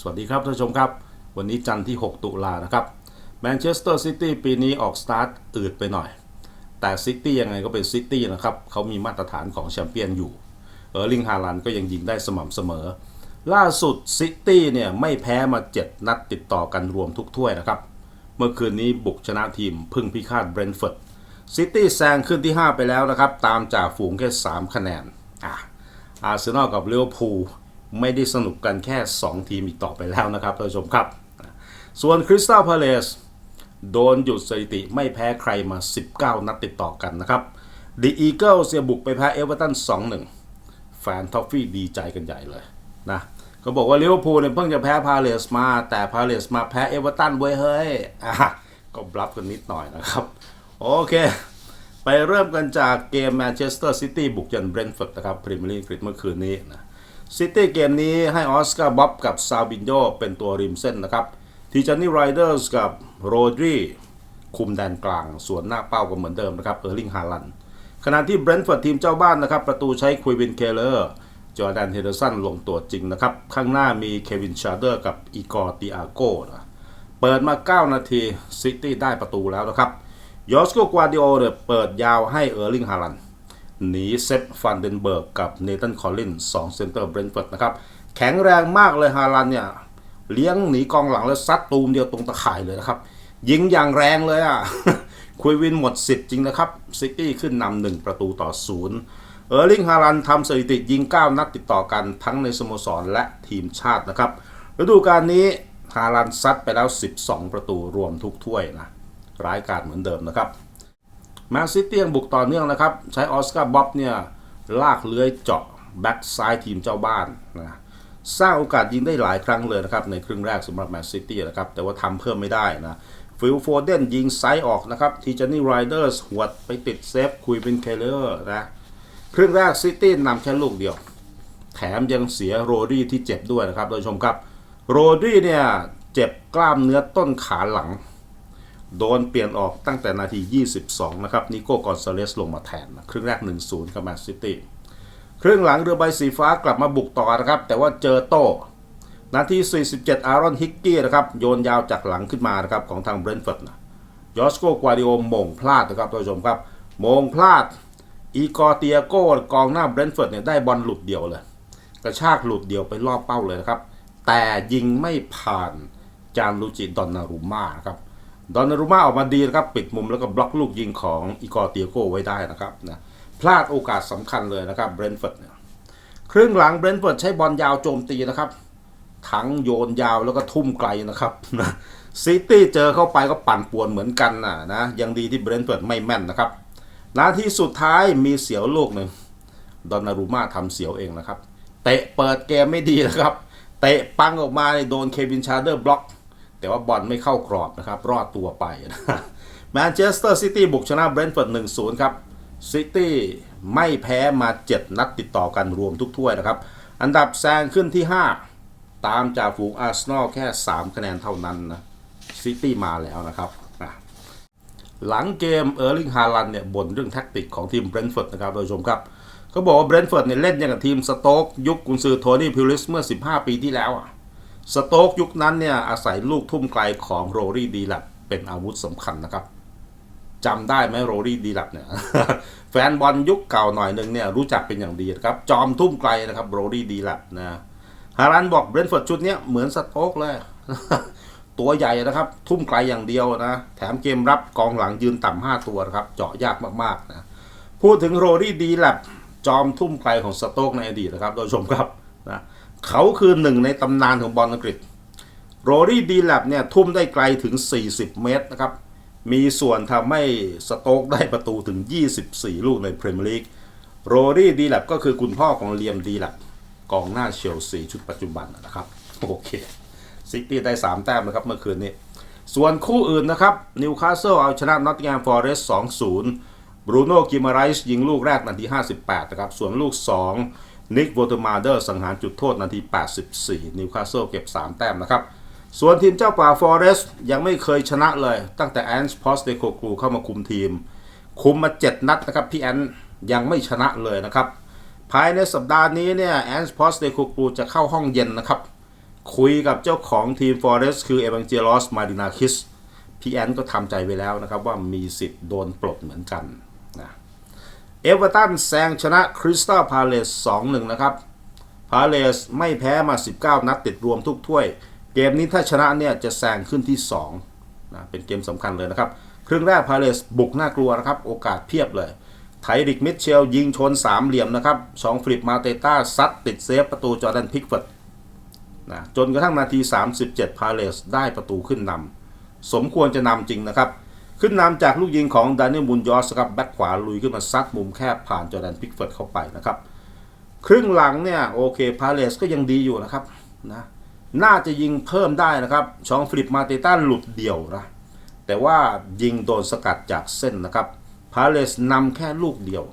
สวัสดีครับท่านผู้ชมครับ วันนี้จันทร์ที่ 6 ตุลานะครับแมนเชสเตอร์ซิตี้ปีนี้ออกสตาร์ทอืดไปหน่อย แต่ซิตี้ยังไงก็เป็นซิตี้นะครับเขามีมาตรฐานของแชมเปี้ยนอยู่ เออร์ลิงฮาลันก็ยังยิงได้สม่ำเสมอ ล่าสุดซิตี้เนี่ยไม่แพ้มา 7 นัดติดต่อกันรวมทุกถ้วยนะครับ เมื่อคืนนี้บุกชนะทีมพึ่งพิฆาตเบรนท์ฟอร์ดซิตี้แซงขึ้นที่ 5 ไปแล้วนะครับ ตามจากฝูงแค่ 3 คะแนนอะอาร์เซนอลกับลิเวอร์พูล ไม่ได้สนุกกันแค่ 2 ทีมอีกต่อไปแล้วนะครับท่านผู้ชมครับ ส่วนคริสตัลพาเลสโดนหยุดสถิติไม่แพ้ใครมา 19 นัดติดต่อกันนะครับดีอีเกิลเสียบุกไปแพ้เอเวอร์ตัน 2-1 แฟนทอฟฟี่ดีใจกันใหญ่เลยนะก็บอกว่าลิเวอร์พูลเนี่ยเพิ่งจะแพ้พาเลสมา แต่พาเลสมาแพ้เอเวอร์ตันเว้ยเฮ้ยอะก็บลัฟกันนิดหน่อยนะครับ โอเค ไปเริ่มกันจากเกมแมนเชสเตอร์ซิตี้บุกยันเบรนท์ฟอร์ดนะครับพรีเมียร์ลีกเมื่อคืนนี้นะ ซิตี้เกมนี้ให้ออสการ์บ๊อบกับซาบินโยเป็นตัวริมเส้นนะครับ ทีจานี่ไรเดอร์สกับโรดรีคุมแดนกลาง ส่วนหน้าเป้าก็เหมือนเดิมนะครับเออร์ลิงฮาลันขณะที่เบรนท์ฟอร์ดทีมเจ้าบ้านนะครับ ประตูใช้ควิวินเคเลอร์จอร์แดนเฮเดอร์สันลงตัวจริงนะครับ ข้างหน้ามีเควินชาร์เดอร์กับอีกอร์ติอาโกนะเปิดมา 9 นาทีซิตี้ได้ประตูแล้วนะครับยอสโกกวาดิโอเนี่ยเปิดยาวให้เออร์ลิงฮาลัน หนีเซฟฟันเดนเบิร์กกับเนธันคอลลินสองเซนเตอร์เบรนท์ฟอร์ดนะครับ แข็งแรงมากเลยฮาลันเนี่ย เลี้ยงหนีกองหลังแล้วซัดตูมเดียวตรงตะข่ายเลยนะครับ ยิงอย่างแรงเลยอะคุยวินหมดสิทธิ์จริงนะครับ ซิตี้ขึ้นนำหนึ่งประตูต่อศูนย์เออร์ลิงฮาลันทำสถิติยิง 9 นัดติดต่อกันทั้งในสโมสรและทีมชาตินะครับฤดูกาลนี้ฮาลันซัดไปแล้ว 12 ประตูรวมทุกถ้วยนะร้ายกาจเหมือนเดิมนะครับ แมนซิตี้ยังบุกต่อเนื่องนะครับ ใช้ออสการ์บ๊อบเนี่ยลากเลื้อยเจาะแบ็กซ้ายทีมเจ้าบ้านนะสร้างโอกาสยิงได้หลายครั้งเลยนะครับ ในครึ่งแรกสำหรับแมนซิตี้นะครับ แต่ว่าทำเพิ่มไม่ได้นะฟิลโฟเดนยิงไซด์ออกนะครับทีเจนี่ไรเดอร์สหวดไปติดเซฟคุยเป็นเคเลอร์นะครึ่งแรกซิตี้นำแค่ลูกเดียว แถมยังเสียโรดี้ที่เจ็บด้วยนะครับโดยชมครับ โรดี้เนี่ยเจ็บกล้ามเนื้อต้นขาหลัง โดนเปลี่ยนออกตั้งแต่นาที 22 นะครับ นิโก้กอนซาเลสลงมาแทนนะครึ่งแรก 1-0 กับแมนซิตี้ ครึ่งหลังเรือใบสีฟ้ากลับมาบุกต่อนะครับ แต่ว่าเจอโต้นาที 47 อารอนฮิกกี้นะครับ โยนยาวจากหลังขึ้นมานะครับ ของทางเบรนท์ฟอร์ดนะยอสโกกวาดิโอมงพลาดนะครับท่านผู้ชมครับมงพลาด อีกอร์เตียโก้กองหน้าเบรนท์ฟอร์ดเนี่ยได้บอลหลุดเดียวเลย กระชากหลุดเดียวไปรอบเป้าเลยนะครับ แต่ยิงไม่ผ่านจานลูจิดอนนารุม่านะครับ ดอนนารุม่าออกมาดีนะครับ ปิดมุมแล้วก็บล็อกลูกยิงของอีกอร์เตียโกไว้ได้นะครับนะพลาดโอกาสสำคัญเลยนะครับเบรนฟอร์ดเนี่ยครึ่งหลังเบรนฟอร์ดใช้บอลยาวโจมตีนะครับทั้งโยนยาวแล้วก็ทุ่มไกลนะครับนะซิตี้เจอเข้าไปก็ปั่นป่วนเหมือนกันนะนะยังดีที่เบรนฟอร์ดไม่แม่นนะครับนาทีสุดท้ายมีเสียวลูกหนึ่งดอนนารุม่าทำเสียวเองนะครับเตะเปิดเกมไม่ดีนะครับเตะปังออกมาโดนเควินชาร์เดอร์บล็อก แต่ว่าบอลไม่เข้ากรอบนะครับ รอดตัวไปนะแมนเชสเตอร์ซิตี้บุกชนะเบรนท์ฟอร์ด1-0ครับซิตี้ไม่แพ้มา 7 นัดติดต่อกันรวมทุกถ้วยนะครับ อันดับแซงขึ้นที่ 5 ตามจากฝูงอาร์เซนอลแค่ 3 คะแนนเท่านั้นนะซิตี้มาแล้วนะครับหลังเกมเออร์ลิงฮาลันเนี่ยบ่นเรื่องแท็กติกของทีมเบรนท์ฟอร์ดนะครับท่านผู้ชมครับเขาบอกว่าเบรนท์ฟอร์ดเนี่ยเล่นอย่างกับทีมสโต๊กยุคกุนซือโทนี่พิลิสเมื่อ 15 ปีที่แล้วอะ สโต๊กยุคนั้นเนี่ยอาศัยลูกทุ่มไกลของโรรี่ดีลับเป็นอาวุธสำคัญนะครับจำได้ไหมโรรี่ดีลับเนี่ยแฟนบอลยุคเก่าหน่อยหนึ่งเนี่ยรู้จักเป็นอย่างดีครับ จอมทุ่มไกลนะครับโรรี่ดีลับนะฮารันบอกเบรนท์ฟอร์ดชุดเนี้ยเหมือนสโต๊กเลยตัวใหญ่นะครับ ทุ่มไกลอย่างเดียวนะ แถมเกมรับกองหลังยืนต่ำห้าตัวนะครับ เจาะยากมากๆนะ พูดถึงโรรี่ดีลับจอมทุ่มไกลของสโต๊กในอดีตนะครับโดยชมครับ เขาคือหนึ่งในตำนานของบอลอังกฤษโรรี่ดีแลบเนี่ยทุ่มได้ไกลถึง 40 เมตรนะครับ มีส่วนทำให้สโต๊กได้ประตูถึง 24 ลูกในพรีเมียร์ลีกโรรี่ดีแลบก็คือคุณพ่อของเลียมดีแลบกองหน้าเชลซีชุดปัจจุบันนะครับ โอเคซิตี้ได้ 3 แต้มนะครับเมื่อคืนนี้ ส่วนคู่อื่นนะครับนิวคาสเซิลเอาชนะนอตติงแฮมฟอร์เรสต์2-0บรูโน่กิมาไรส์ยิงลูกแรกนาที 58 นะครับ ส่วนลูก 2 นิกโวเตอร์มาเดอร์สังหารจุดโทษนาที 84 นิวคาสเซิลเก็บ 3 แต้มนะครับ ส่วนทีมเจ้าป่าฟอเรสต์ยังไม่เคยชนะเลย ตั้งแต่แอนส์พอสเตโคกลูเข้ามาคุมทีม คุมมา 7 นัดนะครับ พี่แอนยังไม่ชนะเลยนะครับ ภายในสัปดาห์นี้เนี่ยแอนส์พอสเตโคกลูจะเข้าห้องเย็นนะครับ คุยกับเจ้าของทีมฟอเรสต์คือเอวังเจลอสมาดินาคิสพี่แอนก็ทำใจไว้แล้วนะครับว่ามีสิทธิ์โดนปลดเหมือนกัน เอเวอร์ตันแซงชนะคริสตัลพาเลส2-1 นะครับ พาเลสไม่แพ้มา 19 นัดติดรวมทุกถ้วย เกมนี้ถ้าชนะเนี่ยจะแซงขึ้นที่2นะเป็นเกมสำคัญเลยนะครับ ครึ่งแรกพาเลสบุกน่ากลัวนะครับ โอกาสเพียบเลย ไทริกมิเชลยิงชนสามเหลี่ยมนะครับสองฟลิปมาเตต้าซัดติดเซฟประตูจอร์แดนพิกฟอร์ดนะจนกระทั่งนาที 37 พาเลสได้ประตูขึ้นนำสมควรจะนำจริงนะครับ ขึ้นนำจากลูกยิงของดานิเอลบุนยอสครับแบ็คขวาลุยขึ้นมาซัดมุมแคบผ่านจอแดนพิกฟอร์ดเข้าไปนะครับ ครึ่งหลังเนี่ยโอเคพาเลสก็ยังดีอยู่นะครับนะน่าจะยิงเพิ่มได้นะครับชองฟลิปมาเตต้าหลุดเดี่ยวนะแต่ว่ายิงโดนสกัดจากเส้นนะครับพาเลสนำแค่ลูกเดียว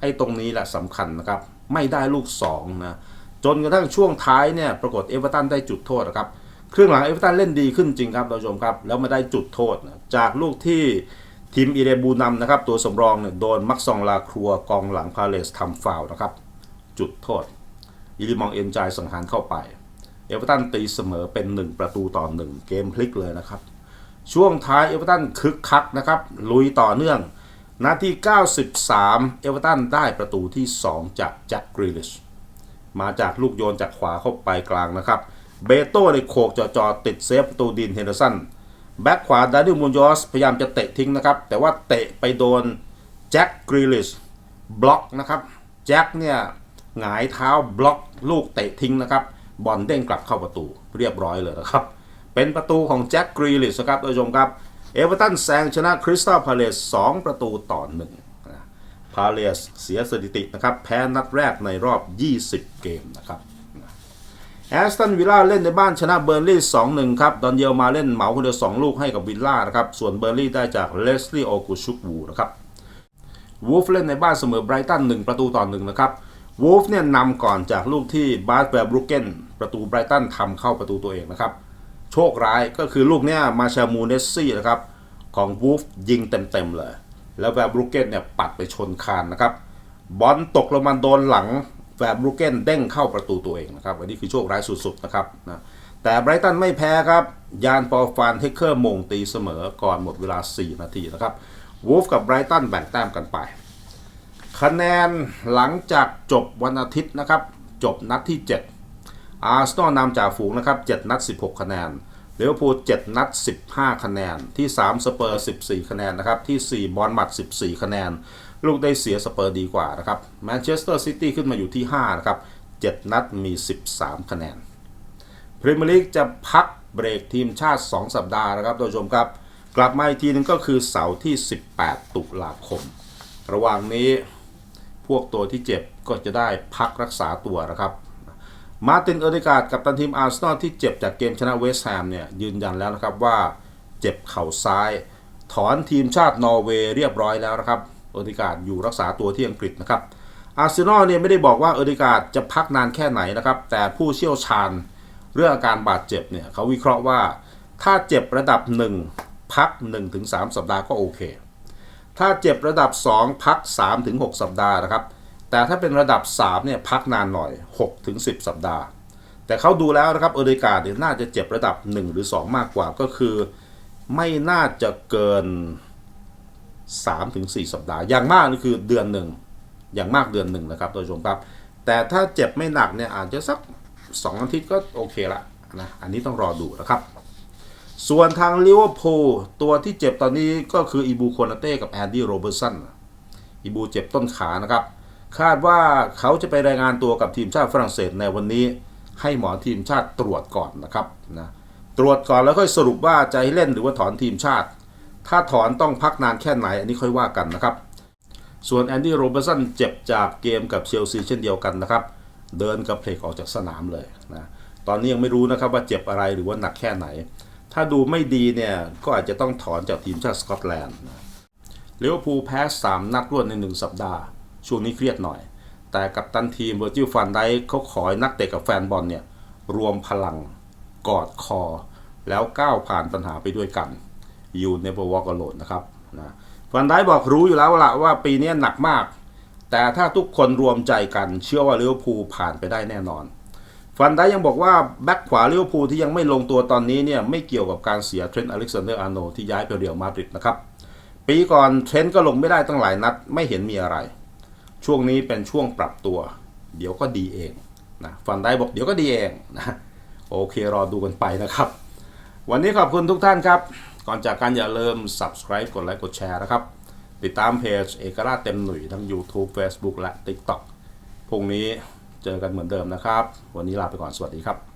ไอ้ตรงนี้แหละสำคัญนะครับ ไม่ได้ลูก2นะจนกระทั่งช่วงท้ายเนี่ยปรากฏเอเวอร์ตันได้จุดโทษนะครับ ครึ่งหลังเอเวอร์ตันเล่นดีขึ้นจริงครับท่านผู้ชมครับ แล้วมาได้จุดโทษนะจากลูกที่ทีมอิเรบูนำนะครับ ตัวสำรองเนี่ยโดนมักซองลาครัวกองหลังพาเลสทำฟาวนะครับ จุดโทษอิลิมองเอ็นจายสังหารเข้าไป เอเวอร์ตันตีเสมอเป็น 1 ประตูต่อ 1 เกมพลิกเลยนะครับ ช่วงท้ายเอเวอร์ตันคึกคักนะครับ ลุยต่อเนื่อง นาที 93 เอเวอร์ตันได้ประตูที่ 2 จากแจ็คกรีลิชมาจากลูกโยนจากขวาเข้าไปกลางนะครับ เบโต้ในโขกจอๆติดเซฟประตูดินเฮนเดอร์สันแบ็คขวาดานิลมูนยอสพยายามจะเตะทิ้งนะครับ แต่ว่าเตะไปโดนแจ็คกรีลิชบล็อกนะครับแจ็คเนี่ยหงายเท้าบล็อกลูกเตะทิ้งนะครับ บอลเด้งกลับเข้าประตูเรียบร้อยเลยนะครับ เป็นประตูของแจ็คกรีลิชนะครับท่านผู้ชมครับ เอเวอร์ตันแซงชนะคริสตัลพาเลส2ประตูต่อหนึ่งพาเลสเสียสถิตินะครับ แพ้นัดแรกในรอบ 20 เกมนะครับ แอสตันวิลล่าเล่นในบ้านชนะเบอร์ลี่2-1ครับ ดอนเยลมาเล่นเหมาคนเดียว2ลูกให้กับวิลล่านะครับ ส่วนเบอร์ลี่ได้จากเลสลีย์โอกุชุกวูนะครับวูฟเล่นในบ้านเสมอไบรตัน1ประตูต่อ1นะครับวูฟเนี่ยนำก่อนจากลูกที่บาร์สแวร์บรูเกนประตูไบรตันทำเข้าประตูตัวเองนะครับ โชคร้ายก็คือลูกเนี้ยมาชามูเนสซี่นะครับของวูฟยิงเต็มๆเลย แล้วแวร์บรูเกนเนี่ยปัดไปชนคานนะครับบอลตกลงมาโดนหลัง แวร์บรูเกนเด้งเข้าประตูตัวเองนะครับอันนี้คือโชคร้ายสุดๆนะครับนะแต่ไบรตันไม่แพ้ครับ ยานปอฟานเทคเคอร์มงตีเสมอก่อนหมดเวลา 4 นาทีนะครับวูฟกับไบรตันแบ่งแต้มกันไป คะแนนหลังจากจบวันอาทิตย์นะครับ จบนัดที่ 7 อาร์เซนอลนำจ่าฝูงนะครับ 7 นัด 16 คะแนนเลเวอร์พูล7นัด 15 คะแนน ที่ 3 สเปอร์ 14 คะแนนนะครับ ที่ 4 บอลมัด 14 คะแนน ลูกได้เสียสเปอร์ดีกว่านะครับแมนเชสเตอร์ซิตี้ขึ้นมาอยู่ที่5นะครับ7 นัดมี 13 คะแนนพรีเมียร์ลีกจะพักเบรกทีมชาติ 2 สัปดาห์นะครับท่านผู้ชมครับ กลับมาอีกทีหนึงก็คือเสาร์ที่ 18 ตุลาคม ระหว่างนี้พวกตัวที่เจ็บก็จะได้พักรักษาตัวนะครับมาร์ตินเออร์ดิกาดกับตันทีมอาร์เซนอลที่เจ็บจากเกมชนะเวสต์แฮมเนี่ยยืนยันแล้วนะครับว่าเจ็บเข่าซ้าย ถอนทีมชาตินอร์เวย์เรียบร้อยแล้วนะครับ เออร์ดิการ์ดอยู่รักษาตัวที่อังกฤษนะครับอาร์เซนอลเนี่ยไม่ได้บอกว่าเออร์ดิการ์ดจะพักนานแค่ไหนนะครับ แต่ผู้เชี่ยวชาญเรื่องอาการบาดเจ็บเนี่ยเขาวิเคราะห์ว่าถ้าเจ็บระดับ 1 พัก 1-3 สัปดาห์ก็โอเค ถ้าเจ็บระดับ 2 พัก 3-6 สัปดาห์นะครับ แต่ถ้าเป็นระดับ 3 เนี่ยพักนานหน่อย 6-10 สัปดาห์ แต่เขาดูแล้วนะครับเอเดกาดเนี่ยน่าจะเจ็บระดับ 1 หรือ 2 มากกว่าก็คือ ไม่น่าจะเกิน 3-4สัปดาห์ อย่างมากนี่คือเดือนหนึ่ง อย่างมากเดือนหนึ่งนะครับท่านผู้ชมครับ แต่ถ้าเจ็บไม่หนักเนี่ยอาจจะสัก 2 อาทิตย์ก็โอเคละนะ อันนี้ต้องรอดูนะครับ ส่วนทางลิเวอร์พูลตัวที่เจ็บตอนนี้ก็คืออีบูโคนาเต้กับแอนดี้โรเบอร์สัน อีบูเจ็บต้นขานะครับ คาดว่าเขาจะไปรายงานตัวกับทีมชาติฝรั่งเศสในวันนี้ ให้หมอทีมชาติตรวจก่อนนะครับนะ ตรวจก่อนแล้วค่อยสรุปว่าจะให้เล่นหรือว่าถอนทีมชาติ ถ้าถอนต้องพักนานแค่ไหน อันนี้ค่อยว่ากันนะครับ ส่วนแอนดี้โรเบอร์สันเจ็บจากเกมกับเชลซีเช่นเดียวกันนะครับ เดินกระเพลกออกจากสนามเลยนะตอนนี้ยังไม่รู้นะครับว่าเจ็บอะไรหรือว่าหนักแค่ไหน ถ้าดูไม่ดีเนี่ยก็อาจจะต้องถอนจากทีมชาติสกอตแลนด์นะลิเวอร์พูแพ้ 3 นัดรวดใน 1 สัปดาห์ ช่วงนี้เครียดหน่อย แต่กับตันทีมเวอร์จิลฟันได้เขาขอให้นักเตะกับแฟนบอลเนี่ยรวมพลังกอดคอ แล้วก้าวผ่านปัญหาไปด้วยกัน You never walk alone นะครับนะฟันได้บอกรู้อยู่แล้วละว่าปีนี้หนักมาก แต่ถ้าทุกคนรวมใจกันเชื่อว่าลิเวอร์พูลผ่านไปได้แน่นอน ฟันได้ยังบอกว่าแบ็คขวาลิเวอร์พูลที่ยังไม่ลงตัวตอนนี้เนี่ยไม่เกี่ยวกับการเสียเทรนต์อเล็กซานเดอร์อาร์โนที่ย้ายไปเรียลมาดริดนะครับปีก่อนเทรนต์ก็ลงไม่ได้ตั้งหลายนัดไม่เห็นมีอะไร ช่วงนี้เป็นช่วงปรับตัว เดี๋ยวก็ดีเองนะฟันได้บอกเดี๋ยวก็ดีเองนะโอเครอดูกันไปนะครับ วันนี้ขอบคุณทุกท่านครับก่อนจากกันอย่าลืม subscribe กดไลค์กดแชร์นะครับ ติดตามเพจเอกราชเต็มหนุ่ยทั้ง YouTube Facebook และ TikTok พรุ่งนี้เจอกันเหมือนเดิมนะครับ วันนี้ลาไปก่อนสวัสดีครับ